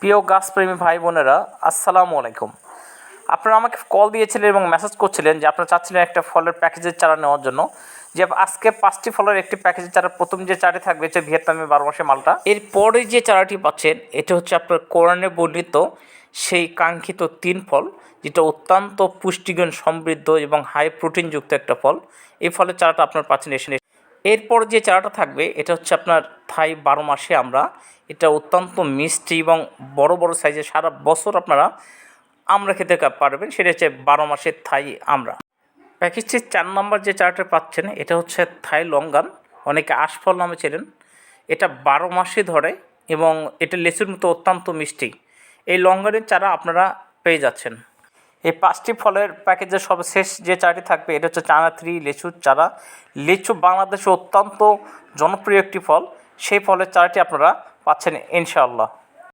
প্রিয় গাছপ্রেমী ভাই বোনেরা, আসসালামু আলাইকুম। আপনারা আমাকে কল দিয়েছিলেন এবং মেসেজ করছিলেন যে আপনারা চাচ্ছিলেন একটা ফলের প্যাকেজের চারা নেওয়ার জন্য। যে আজকে পাঁচটি ফলের একটি প্যাকেজের চারা, প্রথম যে চারাটি থাকবে হচ্ছে ভিয়েতনামি বারো মাসে মালটা। এরপরে যে চারাটি পাচ্ছেন, এটা হচ্ছে আপনার কোরআনে বর্ণিত সেই কাঙ্ক্ষিত তিন ফল, যেটা অত্যন্ত পুষ্টিগুণ সমৃদ্ধ এবং হাই প্রোটিনযুক্ত একটা ফল। এই ফলের চারাটা আপনার পাচ্ছেন এসে এরপর যে চারাটা থাকবে, এটা হচ্ছে আপনার থাই বারো মাসে আমরা। এটা অত্যন্ত মিষ্টি এবং বড় বড় সাইজে সারা বছর আপনারা আমরা খেতে পারবেন, সেটা হচ্ছে বারো মাসের থাই আমরা। প্যাকেজটির চার নম্বর যে চারাটা পাচ্ছেন, এটা হচ্ছে থাই লঙ্গান। অনেকে আশফল নামে ছিলেন এটা বারো মাসে ধরে এবং এটা লেচুর মতো অত্যন্ত মিষ্টি। এই লঙ্গানের চারা আপনারা পেয়ে যাচ্ছেন। এই পাঁচটি ফলের প্যাকেজের সর্বশেষ যে চারাটি থাকবে, এটা হচ্ছে চানা থ্রি লিচুর চারা। লিচু বাংলাদেশে অত্যন্ত জনপ্রিয় একটি ফল। সেই ফলের চারাটি আপনারা পাচ্ছেন ইনশাআল্লাহ।